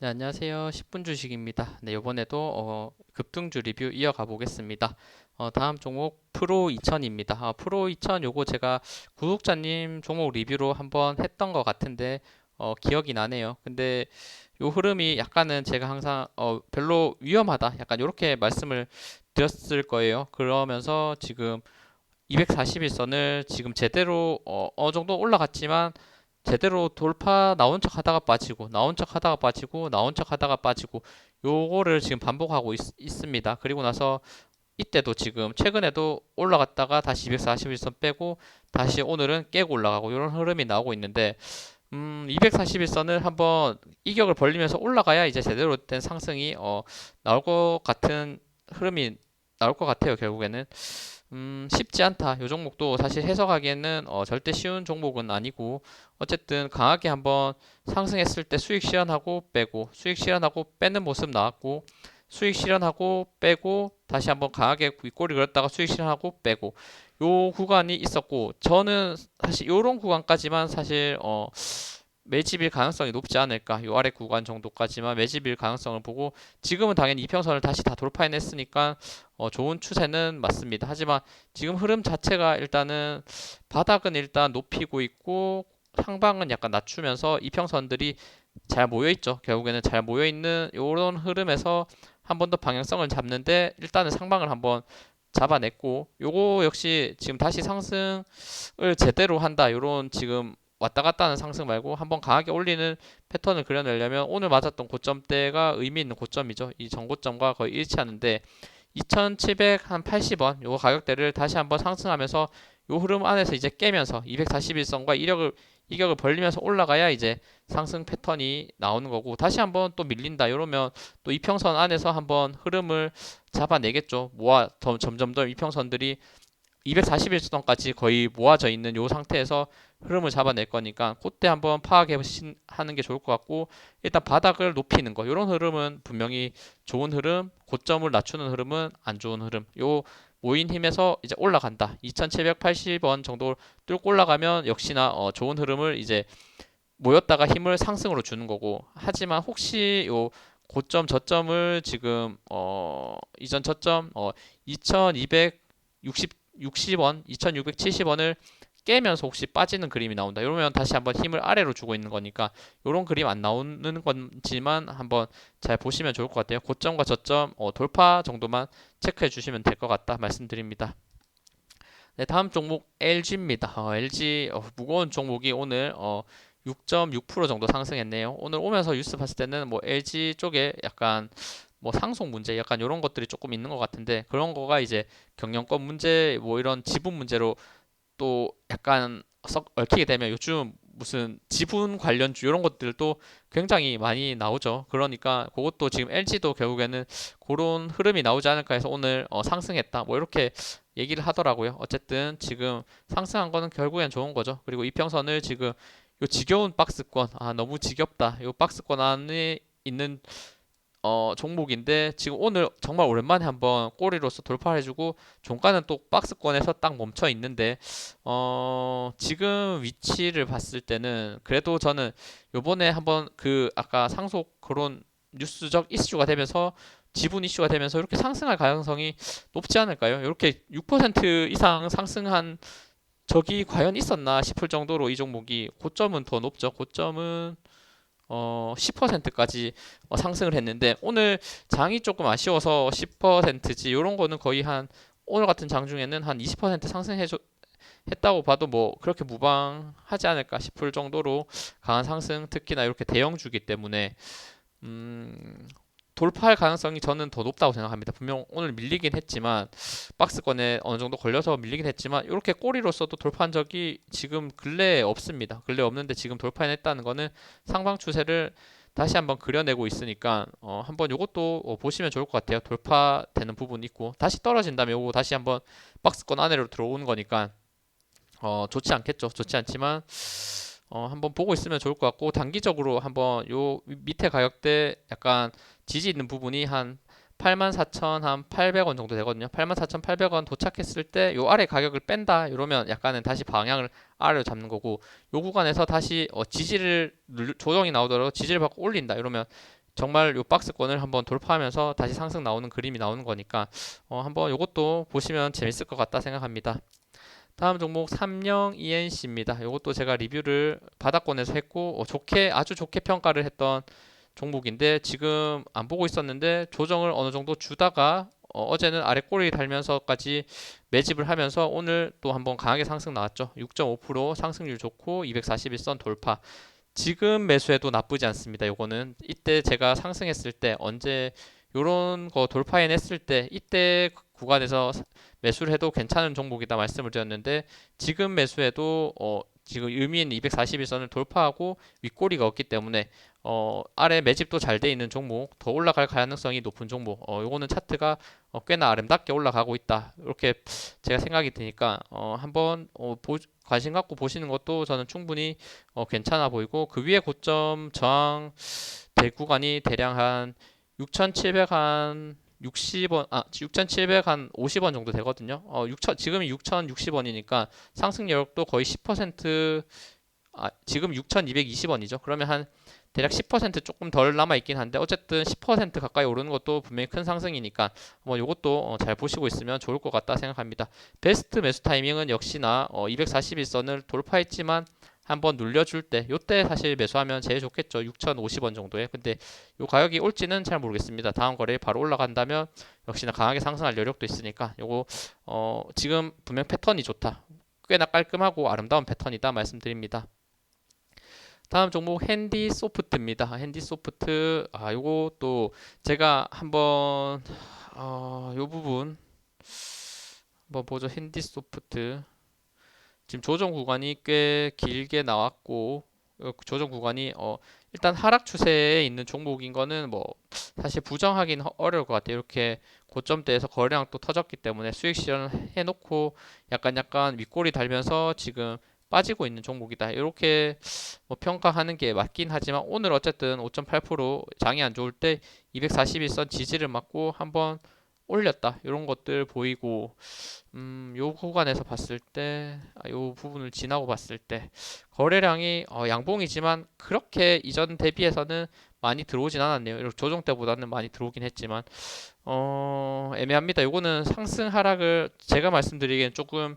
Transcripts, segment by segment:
네, 안녕하세요. 10분 주식입니다. 네, 이번에도 어, 급등주 리뷰 이어가 보겠습니다. 어, 다음 종목 프로 2000입니다. 아, 프로 2000 요거 제가 구독자님 종목 리뷰로 한번 했던 것 같은데 어, 기억이 나네요. 근데 요 흐름이 약간은 제가 항상 어, 별로 위험하다. 약간 요렇게 말씀을 드렸을 거예요. 그러면서 지금 241선을 지금 제대로 어, 어느 정도 올라갔지만 제대로 돌파 나온 척 하다가 빠지고 나온 척 하다가 빠지고 나온 척 하다가 빠지고 요거를 지금 반복하고 있, 있습니다. 그리고 나서 이때도 지금 최근에도 올라갔다가 다시 241선 빼고 다시 오늘은 깨고 올라가고 이런 흐름이 나오고 있는데 음, 241선을 한번 이격을 벌리면서 올라가야 이제 제대로 된 상승이 어, 나올 것 같은 흐름이 나올 것 같아요, 결국에는. 음, 쉽지 않다. 요 종목도 사실 해석하기에는 어, 절대 쉬운 종목은 아니고 어쨌든 강하게 한번 상승했을 때 수익 실현하고 빼고 수익 실현하고 빼는 모습 나왔고 수익 실현하고 빼고 다시 한번 강하게 윗꼬리 그렸다가 수익 실현하고 빼고 요 구간이 있었고 저는 사실 요런 구간까지만 사실 어 매집일 가능성이 높지 않을까. 요 아래 구간 정도까지만 매집일 가능성을 보고 지금은 당연히 이평선을 다시 다 돌파해냈으니까 어, 좋은 추세는 맞습니다. 하지만 지금 흐름 자체가 일단은 바닥은 일단 높이고 있고 상방은 약간 낮추면서 이평선들이 잘 모여 있죠. 결국에는 잘 모여 있는 요런 흐름에서 한 번 더 방향성을 잡는데 일단은 상방을 한번 잡아냈고 요거 역시 지금 다시 상승을 제대로 한다. 요런 지금 왔다 갔다 하는 상승 말고 한번 강하게 올리는 패턴을 그려내려면 오늘 맞았던 고점대가 의미 있는 고점이죠. 이 전고점과 거의 일치하는데 2,780원 요 가격대를 다시 한번 상승하면서 요 흐름 안에서 이제 깨면서 241선과 이력을 이격을 벌리면서 올라가야 이제 상승 패턴이 나오는 거고 다시 한번 또 밀린다 이러면 또 이평선 안에서 한번 흐름을 잡아내겠죠. 모아 점점 더 이평선들이 241선까지 거의 모아져 있는 요 상태에서 흐름을 잡아낼 거니까 그때 한번 파악해 하는 게 좋을 것 같고 일단 바닥을 높이는 거 이런 흐름은 분명히 좋은 흐름 고점을 낮추는 흐름은 안 좋은 흐름 요 모인 힘에서 이제 올라간다. 2780원 정도 뚫고 올라가면 역시나 어 좋은 흐름을 이제 모였다가 힘을 상승으로 주는 거고. 하지만 혹시 요 고점 저점을 지금 어 이전 저점 어2260 60원, 2670원을 깨면서 혹시 빠지는 그림이 나온다. 이러면 다시 한번 힘을 아래로 주고 있는 거니까 이런 그림 안 나오는 건지만 한번 잘 보시면 좋을 것 같아요. 고점과 저점 어, 돌파 정도만 체크해 주시면 될 것 같다 말씀드립니다. 네, 다음 종목 LG입니다. 어, LG 어, 무거운 종목이 오늘 어, 6.6% 정도 상승했네요. 오늘 오면서 뉴스 봤을 때는 뭐 LG 쪽에 약간 뭐 상속 문제 약간 이런 것들이 조금 있는 것 같은데 그런 거가 이제 경영권 문제 뭐 이런 지분 문제로 또 약간 썩 얽히게 되면 요즘 무슨 지분 관련주 이런 것들도 굉장히 많이 나오죠. 그러니까 그것도 지금 LG도 결국에는 그런 흐름이 나오지 않을까 해서 오늘 어 상승했다. 뭐 이렇게 얘기를 하더라고요. 어쨌든 지금 상승한 거는 결국엔 좋은 거죠. 그리고 이평선을 지금 요 지겨운 박스권 아 너무 지겹다. 요 박스권 안에 있는 어, 종목인데 지금 오늘 정말 오랜만에 한번 꼬리로서 돌파를 해주고 종가는 또 박스권에서 딱 멈춰 있는데 어, 지금 위치를 봤을 때는 그래도 저는 요번에 한번 그 아까 상속 그런 뉴스적 이슈가 되면서 지분 이슈가 되면서 이렇게 상승할 가능성이 높지 않을까요? 이렇게 6% 이상 상승한 적이 과연 있었나 싶을 정도로 이 종목이 고점은 더 높죠. 고점은 어, 10%까지 어, 상승을 했는데 오늘 장이 조금 아쉬워서 10%지 이런 거는 거의 한 오늘 같은 장 중에는 한 20% 상승해 줘 했다고 봐도 뭐 그렇게 무방하지 않을까 싶을 정도로 강한 상승 특히나 이렇게 대형주기 때문에 음, 돌파할 가능성이 저는 더 높다고 생각합니다. 분명 오늘 밀리긴 했지만 박스권에 어느 정도 걸려서 밀리긴 했지만 이렇게 꼬리로서도 돌파한 적이 지금 근래에 없습니다. 근래 없는데 지금 돌파해냈다는 거는 상방 추세를 다시 한번 그려내고 있으니까 어, 한번 이것도 어, 보시면 좋을 것 같아요. 돌파되는 부분이 있고 다시 떨어진다면 이거 다시 한번 박스권 안으로 들어오는 거니까 어, 좋지 않겠죠. 좋지 않지만 어, 한번 보고 있으면 좋을 것 같고 단기적으로 한번 요 밑에 가격대 약간 지지 있는 부분이 한 84,800원 정도 되거든요. 84,800원 도착했을 때 요 아래 가격을 뺀다 이러면 약간은 다시 방향을 아래로 잡는 거고 요 구간에서 다시 어 지지를 조정이 나오더라도 지지를 받고 올린다 이러면 정말 요 박스권을 한번 돌파하면서 다시 상승 나오는 그림이 나오는 거니까 어, 한번 요것도 보시면 재밌을 것 같다 생각합니다. 다음 종목 삼령 ENC입니다. 이것도 제가 리뷰를 바닥권에서 했고 어, 좋게 아주 좋게 평가를 했던 종목인데 지금 안 보고 있었는데 조정을 어느 정도 주다가 어, 제는 아래 꼬리 달면서까지 매집을 하면서 오늘 또 한번 강하게 상승 나왔죠. 6.5% 상승률 좋고 241선 돌파. 지금 매수해도 나쁘지 않습니다. 요거는 이때 제가 상승했을 때 언제 요런 거 돌파해냈을 때 이때 구간에서 매수를 해도 괜찮은 종목이다 말씀을 드렸는데 지금 매수해도 어 지금 의미 있는 241선을 돌파하고 윗꼬리가 없기 때문에 어 아래 매집도 잘 돼 있는 종목 더 올라갈 가능성이 높은 종목 어 요거는 차트가 어, 꽤나 아름답게 올라가고 있다. 이렇게 제가 생각이 드니까 어 한번 어, 보, 관심 갖고 보시는 것도 저는 충분히 어, 괜찮아 보이고 그 위에 고점 저항 대 구간이 대략 한 6,700한 60원, 아, 6,700 한 50원 정도 되거든요. 어, 6천, 지금이 6,060원이니까 상승 여력도 거의 10%, 아, 지금 6,220원이죠. 그러면 한 대략 10% 조금 덜 남아 있긴 한데 어쨌든 10% 가까이 오르는 것도 분명히 큰 상승이니까 뭐 이것도 어, 잘 보시고 있으면 좋을 것 같다 생각합니다. 베스트 매수 타이밍은 역시나 어, 241선을 돌파했지만 한번 눌려줄 때 요때 사실 매수하면 제일 좋겠죠. 6,050원 정도에. 근데 요 가격이 올지는 잘 모르겠습니다. 다음 거래에 바로 올라간다면 역시나 강하게 상승할 여력도 있으니까 요거 어 지금 분명 패턴이 좋다. 꽤나 깔끔하고 아름다운 패턴이다 말씀드립니다. 다음 종목 핸디 소프트입니다. 핸디 소프트. 아 요거 또 제가 한번 어요 부분 뭐 보죠. 핸디 소프트 지금 조정 구간이 꽤 길게 나왔고 어, 조정 구간이 어 일단 하락 추세에 있는 종목인 거는 뭐 사실 부정하긴 어려울 것 같아요. 이렇게 고점대에서 거래량 또 터졌기 때문에 수익 실현 해놓고 약간 약간 윗골이 달면서 지금 빠지고 있는 종목이다. 이렇게 뭐 평가하는 게 맞긴 하지만 오늘 어쨌든 5.8% 장이 안 좋을 때 241선 지지를 맞고 한번 올렸다 이런 것들 보이고 음, 요 구간에서 봤을 때, 아, 요 부분을 지나고 봤을 때 거래량이 어, 양봉이지만 그렇게 이전 대비해서는 많이 들어오진 않았네요. 조정 때보다는 많이 들어오긴 했지만 어, 애매합니다. 요거는 상승 하락을 제가 말씀드리기엔 조금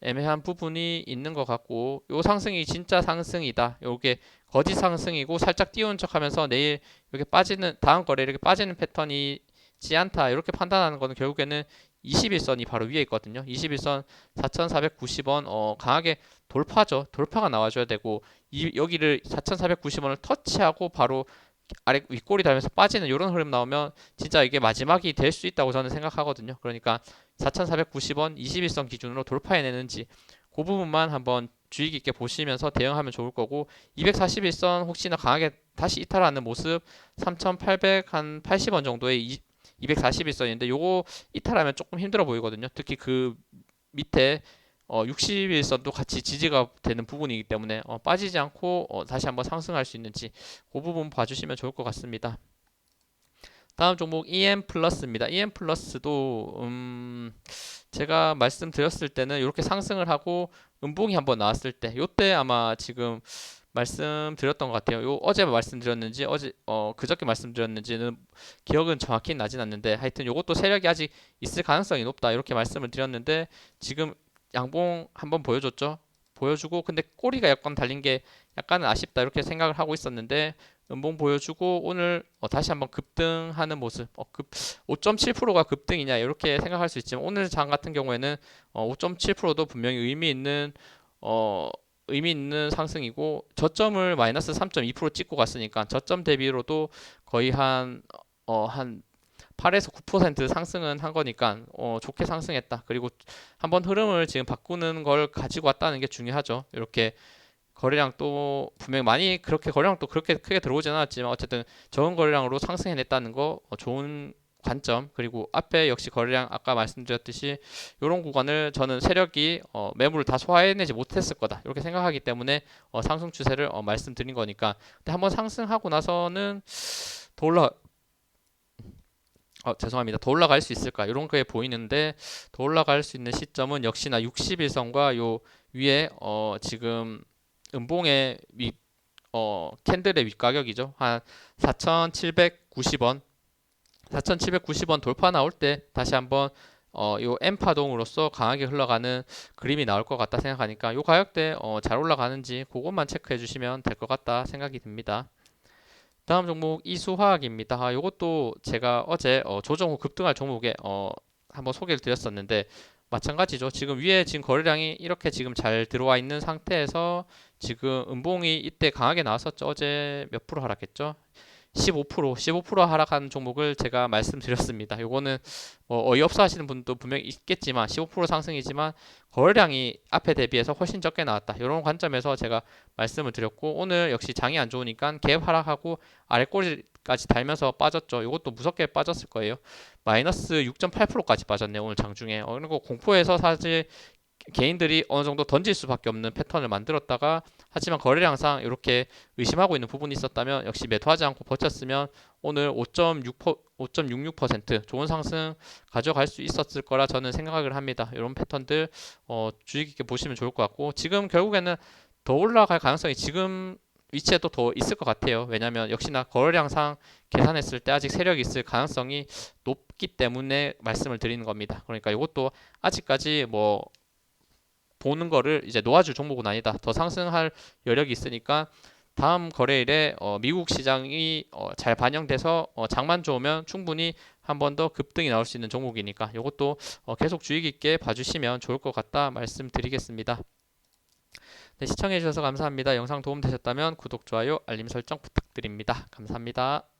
애매한 부분이 있는 것 같고 요 상승이 진짜 상승이다. 요게 거짓 상승이고 살짝 띄운 척 하면서 내일 이렇게 빠지는 다음 거래 이렇게 빠지는 패턴이 지 않다 이렇게 판단하는 거는 결국에는 21선이 바로 위에 있거든요. 21선 4,490원 어, 강하게 돌파죠. 돌파가 나와줘야 되고 이, 여기를 4,490원을 터치하고 바로 아래 윗골이 달면서 빠지는 이런 흐름 나오면 진짜 이게 마지막이 될 수 있다고 저는 생각하거든요. 그러니까 4,490원 21선 기준으로 돌파해내는지 그 부분만 한번 주의 깊게 보시면서 대응하면 좋을 거고 241선 혹시나 강하게 다시 이탈하는 모습 3,800한 80원 정도의 241선인데 요거 이탈하면 조금 힘들어 보이거든요. 특히 그 밑에 어, 61선도 같이 지지가 되는 부분이기 때문에 어, 빠지지 않고 어, 다시 한번 상승할 수 있는지 그 부분 봐주시면 좋을 것 같습니다. 다음 종목 EM 플러스입니다. EM 플러스도 음 제가 말씀드렸을 때는 이렇게 상승을 하고 음봉이 한번 나왔을 때 요때 아마 지금 말씀드렸던 것 같아요. 요 어제 말씀드렸는지 어제 어 그저께 말씀드렸는지는 기억은 정확히 나진 않는데 하여튼 요것도 세력이 아직 있을 가능성이 높다 이렇게 말씀을 드렸는데 지금 양봉 한번 보여줬죠. 보여주고 근데 꼬리가 약간 달린 게 약간은 아쉽다 이렇게 생각을 하고 있었는데 음봉 보여주고 오늘 어 다시 한번 급등하는 모습 어 급 5.7%가 급등이냐 이렇게 생각할 수 있지만 오늘 장 같은 경우에는 어 5.7%도 분명히 의미 있는 어 의미 있는 상승이고 저점을 마이너스 3.2% 찍고 갔으니까 저점 대비로도 거의 한 어, 한 8에서 9% 상승은 한 거니까 어, 좋게 상승했다. 그리고 한번 흐름을 지금 바꾸는 걸 가지고 왔다는 게 중요하죠. 이렇게 거래량 또 분명히 많이 그렇게 거래량 또 그렇게 크게 들어오진 않았지만 어쨌든 적은 거래량으로 상승해냈다는 거 어, 좋은 관점 그리고 앞에 역시 거래량 아까 말씀드렸듯이 이런 구간을 저는 세력이 어, 매물을 다 소화해내지 못했을 거다 이렇게 생각하기 때문에 어, 상승 추세를 어, 말씀드린 거니까 근데 한번 상승하고 나서는 더 올라 어, 죄송합니다. 더 올라갈 수 있을까? 이런 게 보이는데 더 올라갈 수 있는 시점은 역시나 60일선과 요 위에 어, 지금 음봉의 위 어, 캔들의 윗가격이죠. 한 4,790원 4,790원 돌파 나올 때 다시 한번 어, 요 M 파동으로서 강하게 흘러가는 그림이 나올 것 같다 생각하니까 요 가격대 어, 잘 올라가는지 그것만 체크해 주시면 될 것 같다 생각이 듭니다. 다음 종목 이수화학입니다. 아, 요것도 제가 어제 어, 조정 후 급등할 종목에 어, 한번 소개를 드렸었는데 마찬가지죠. 지금 위에 지금 거래량이 이렇게 지금 잘 들어와 있는 상태에서 지금 음봉이 이때 강하게 나왔었죠. 어제 몇 프로 하락했죠? 15% 15% 하락한 종목을 제가 말씀드렸습니다. 요거는 뭐 어이없어 하시는 분도 분명히 있겠지만 15% 상승이지만 거래량이 앞에 대비해서 훨씬 적게 나왔다. 이런 관점에서 제가 말씀을 드렸고 오늘 역시 장이 안 좋으니까 갭 하락하고 아래 꼬리까지 달면서 빠졌죠. 이것도 무섭게 빠졌을 거예요. 마이너스 6.8%까지 빠졌네요. 오늘 장중에. 어, 그리고 공포에서 사실 개인들이 어느 정도 던질 수밖에 없는 패턴을 만들었다가 하지만 거래량상 이렇게 의심하고 있는 부분이 있었다면 역시 매도하지 않고 버텼으면 오늘 5.6% 5.66% 좋은 상승 가져갈 수 있었을 거라 저는 생각을 합니다. 이런 패턴들 어, 주의 깊게 보시면 좋을 것 같고 지금 결국에는 더 올라갈 가능성이 지금 위치에 또 더 있을 것 같아요. 왜냐하면 역시나 거래량상 계산했을 때 아직 세력이 있을 가능성이 높기 때문에 말씀을 드리는 겁니다. 그러니까 이것도 아직까지 뭐 보는 거를 이제 놓아줄 종목은 아니다. 더 상승할 여력이 있으니까 다음 거래일에 어, 미국 시장이 어, 잘 반영돼서 어, 장만 좋으면 충분히 한 번 더 급등이 나올 수 있는 종목이니까 이것도 어, 계속 주의 깊게 봐주시면 좋을 것 같다 말씀드리겠습니다. 네, 시청해주셔서 감사합니다. 영상 도움되셨다면 구독, 좋아요, 알림 설정 부탁드립니다. 감사합니다.